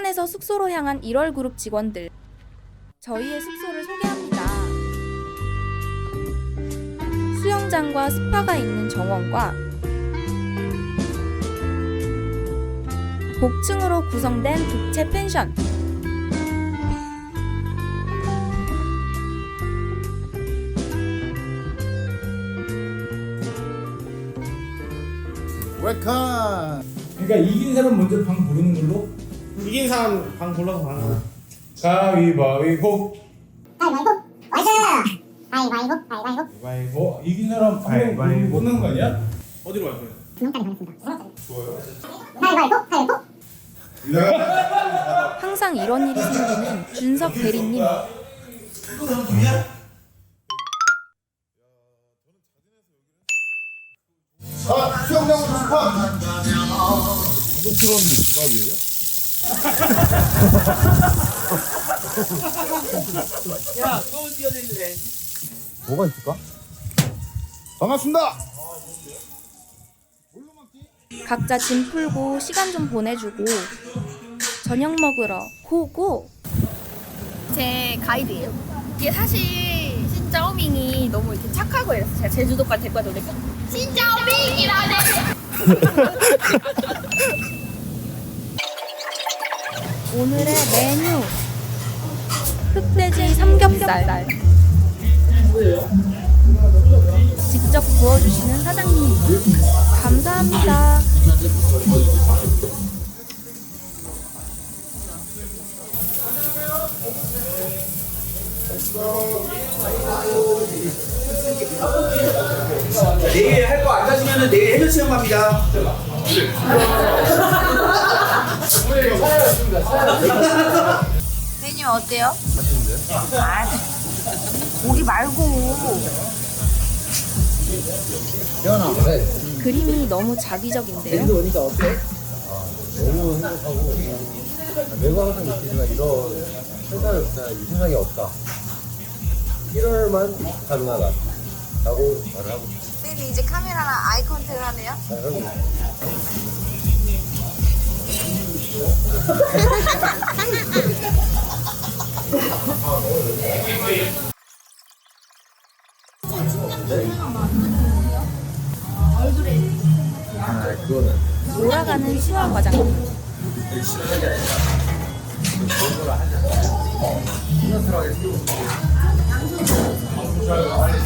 부산에서 숙소로 향한 1월 그룹 직원들. 저희의 숙소를 소개합니다. 수영장과 스파가 있는 정원과 복층으로 구성된 독채 펜션. 웰컴 그러니까 이긴 사람 먼저 방 부르는 걸로 이긴 사람 방 골라서 가는 가위바위보. 가위바위보. 와이즈 가위바위보. 가위바위보. 어, 이긴 사람 한명 가위바위보. 부르는 거 아니야? 어디로 갈 거예요? 두명까지 가겠습니다. 가위바위보. 가위바위보. 항상 이런 일이 생기는 준석 대리님. 아 수영장 으로 스파 뭐가 있을까? 반갑습니다 각자 짐 풀고 시간 좀 보내주고 저녁 먹으러 고고. 제 가이드예요. 이게 사실 신짜오밍이 너무 이렇게 착하고 이래서 제가 제주도까지 데리고 그래서 신짜오밍이라네. 오늘의 메뉴. 흑돼지 삼겹살. 직접 구워주시는 사장님. 감사합니다. 내일 할 거 안 가시면은 내일 해변 체험 갑니다. 메뉴 어때요? 아, 고기 말고 그림이 너무 자기적인데요 오니까 어때? 너무 행복하고 항상 느끼지만 이런 생각이 없다 이 생각이 없다 1월만 가능하다 라고 말을 하고 싶어요 쌤이 이제 카메라랑 아이 컨택을 하네요. 자, 형님. 아 그거는 돌아가는 10월 과장님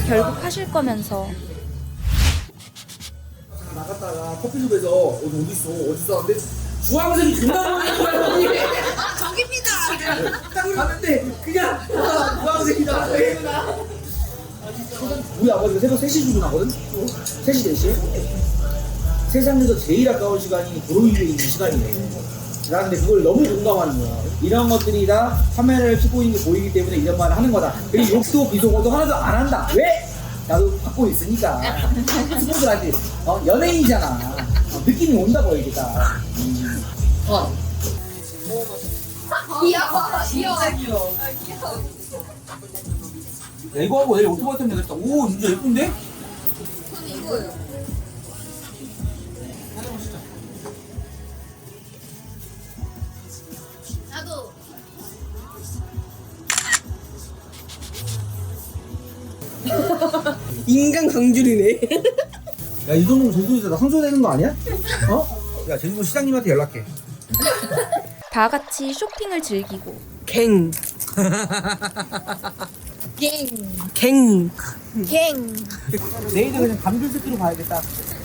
결국 하실 거면서. 나갔다가 커피숍에서 어디 있어? 어디 근데 주황색이 존나 보이는 거야 언니. 아, 저깁니다. 딱 봤는데 그냥 아, 주황색이다. 우리 아버지가 새벽 3시 출근하거든? 3시 4시? 세상에서 제일 아까운 시간이 도로 위에 있는 시간이네. 나 근데 그걸 너무 공감하는 거야. 이런 것들이 다 카메라를 켜고 있는 게 보이기 때문에 이런 말을 하는 거다. 그리고 욕도 비속어도 하나도 안 한다. 왜? 나도 갖고 있으니까. 친구들한테 어, 연예인이잖아. 어, 느낌이 온다고 이게 다. 음. 어. 야, 이거 하고 내일 오토바이 타면 되겠다. 오, 진짜 예쁜데? 나도. 인간 강줄이네. 야, 이 정도면 제주도에서 나 상소되는 거 아니야? 어? 야, 제주도 시장님한테 연락해. 다 같이 쇼핑을 즐기고 갱. 갱. 갱. 갱. 내일은 그냥 감귤 세트로 가야겠다.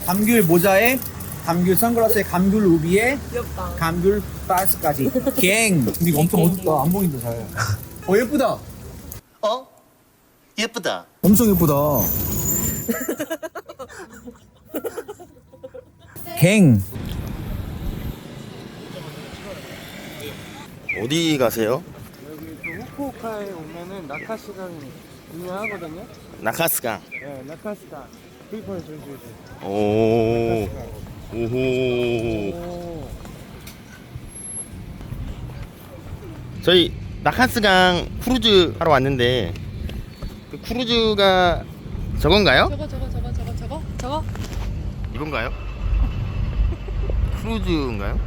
감귤 모자에, 감귤 선글라스에, 감귤 우비에, 귀엽다. 감귤 바스까지. 갱! 근데 이거 엄청 어둡다. 안 보인다, 잘. 어, 예쁘다. 어? 예쁘다. 엄청 예쁘다. 갱. 어디 가세요? 후쿠오카에 오면은 나카시강이 유명하거든요. 나카스강. 네, 나카시강. 브이퍼를 전수해줘요. 오. 오호. 오. 저희 나카스강 크루즈 하러 왔는데 그 크루즈가 저건가요? 저거 저거 저거 저거 저거 저거. 이건가요? 크루즈인가요?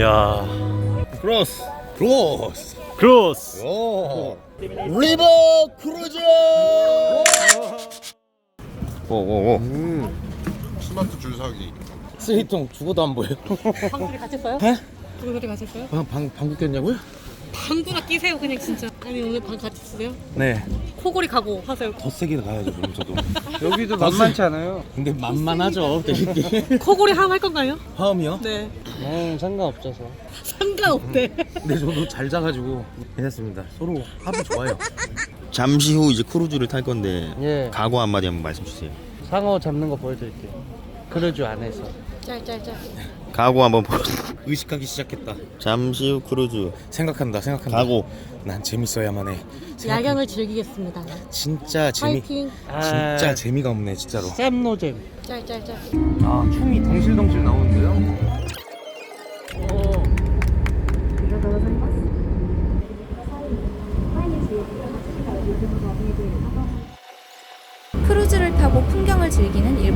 야. 크로스. 크로스. 크로스. 오. 리버 크루즈. 오 오 오. 스마트 줄서기. 쓰레기통 죽어도 안 보여. 방구리 가셨어요? 에? 방구리 가셨어요? 방, 방, 방구 꼈냐고요? 방구나 끼세요 그냥 진짜 아니 오늘 방 같이 쓰세요? 네. 코골이 가고 하세요 더 세게 가야죠, 그럼 저도. 여기도 만만치 않아요. 근데 만만하죠, 되게. 코골이 하음 할 건가요? 화음이요? 네 음, 상관없어서. 상관없대 근데 저도 잘 자가지고 괜찮습니다. 서로 합이 좋아요. 잠시 후 이제 크루즈를 탈 건데 예. 각오 한마디 한번 말씀 주세요. 상어 잡는 거 보여드릴게요. 크루즈 안에서. 짤짤짤 각오 한번 보. 의식하기 시작했다. 잠시 후 크루즈. 생각한다, 생각한다. 각오. 난 재밌어야만 해. 생각- 야경을 즐기겠습니다 진짜 재미, 파이팅 진짜 재미가 없네, 진짜로. 샘노잼. 짤짤짤 아, 춤이 덩실덩실 나오는데요? 크루즈를 타고 풍경을 즐기는 일본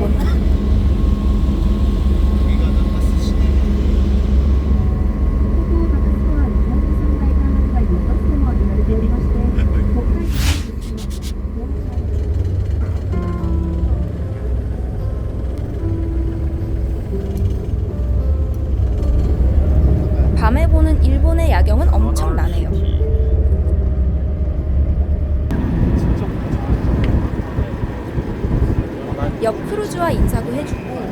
옆 크루즈와 인사도 해주고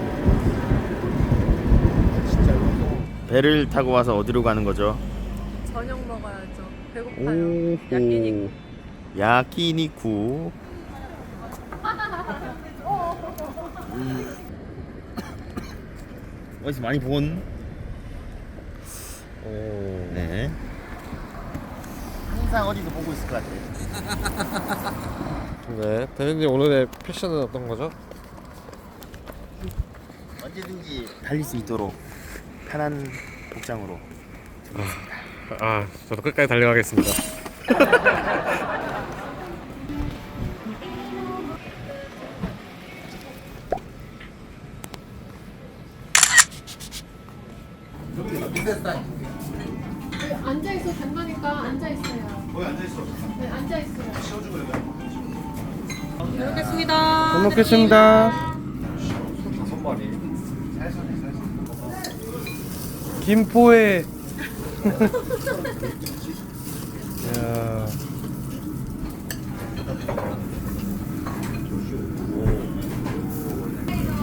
배를 타고 와서 어디로 가는 거죠? 저녁 먹어야죠 오. 야끼니쿠. 야끼니쿠. 음. 어디서 많이 본? 네. 항상 어디서 보고 있을 것 같아요. 네. 대리님 오늘의 패션은 어떤 거죠? 언제든지 달릴 수 있도록 편한 복장으로. 아, 저도 끝까지 달려가겠습니다. 앉아 있어 된다니까 앉아 있어요 왜 앉아 있어? 네 앉아 있어요 잘 먹겠습니다 김포에 야,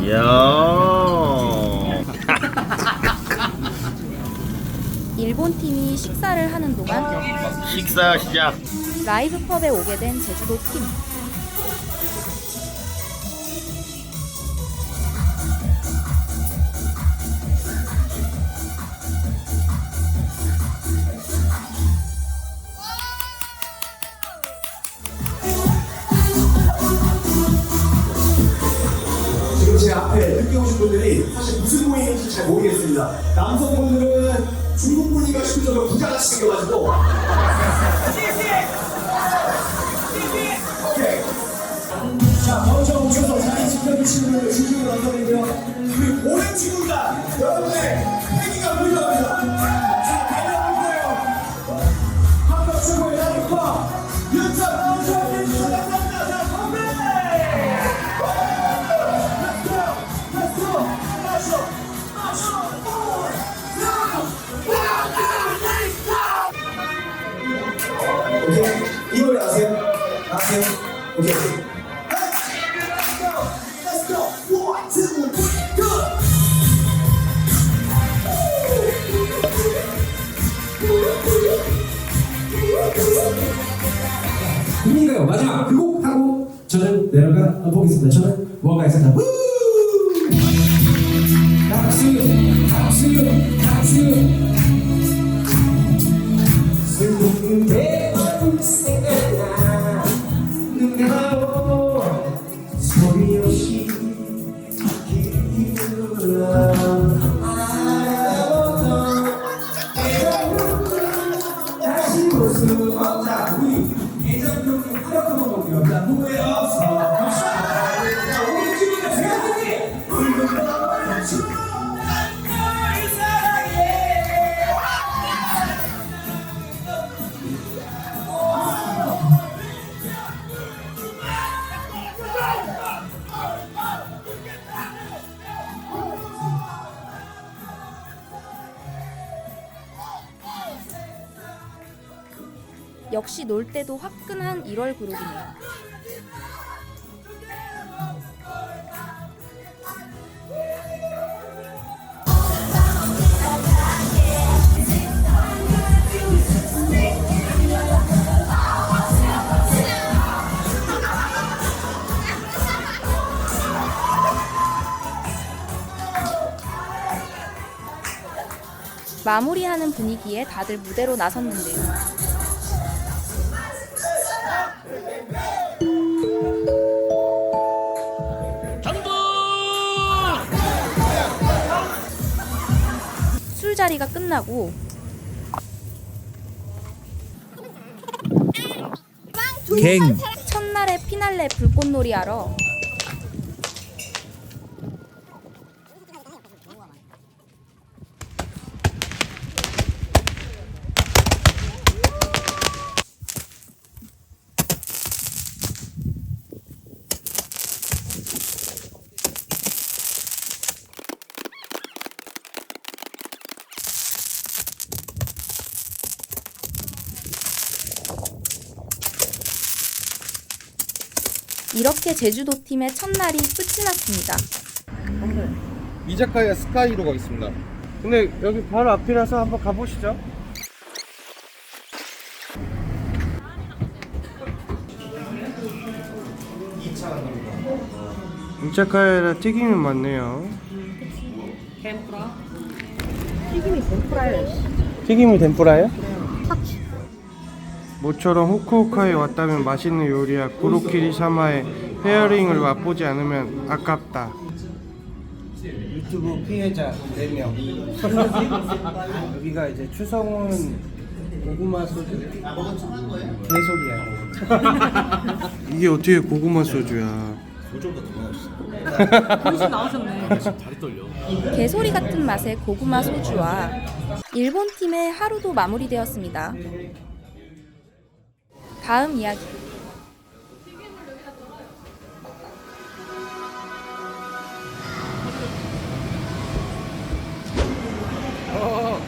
이야. 일본 팀이 식사를 하는 동안 식사 시작. 라이브 펍에 오게 된 제주도 팀. 분들이 사실 무슨 모임인지 잘 모르겠습니다. 남성분들은 중국 분인가 싶을 정도로 부자같이 생겨가지고. 오케이. 자, 먼저 오셔서 자리 지켜주시는 분들 진심으로 감사드리고요. 우리 오랜 친구가 여러분의 보겠습니다. 저는 원가에서 박수 박수 박수 슬픈 내 얼굴 생각 역시 놀 때도 화끈한 1월 그룹이네요. 마무리하는 분위기에 다들 무대로 나섰는데요. 술자리가 끝나고. 갱. 첫날의 피날레 불꽃놀이 하러 이렇게 제주도 팀의 첫날이 끝이 났습니다. 이자카야 스카이로 가겠습니다. 근데 여기 바로 앞이라서 한번 가보시죠. 이자카야라 튀김이 많네요. 튀김이 덴뿌라예요. 튀김이 덴뿌라예요? 모처럼 후쿠오카에 왔다면 맛있는 요리야 구로키리 사마의 페어링을 맛보지 않으면 아깝다. 유튜브 피해자 4명. 여기가 이제 추성훈 고구마 소주? 개소리야. 이게 어떻게 고구마 소주야? 개소리 같은 맛의 고구마 소주와 일본 팀의 하루도 마무리되었습니다. 다음 이야기. 어.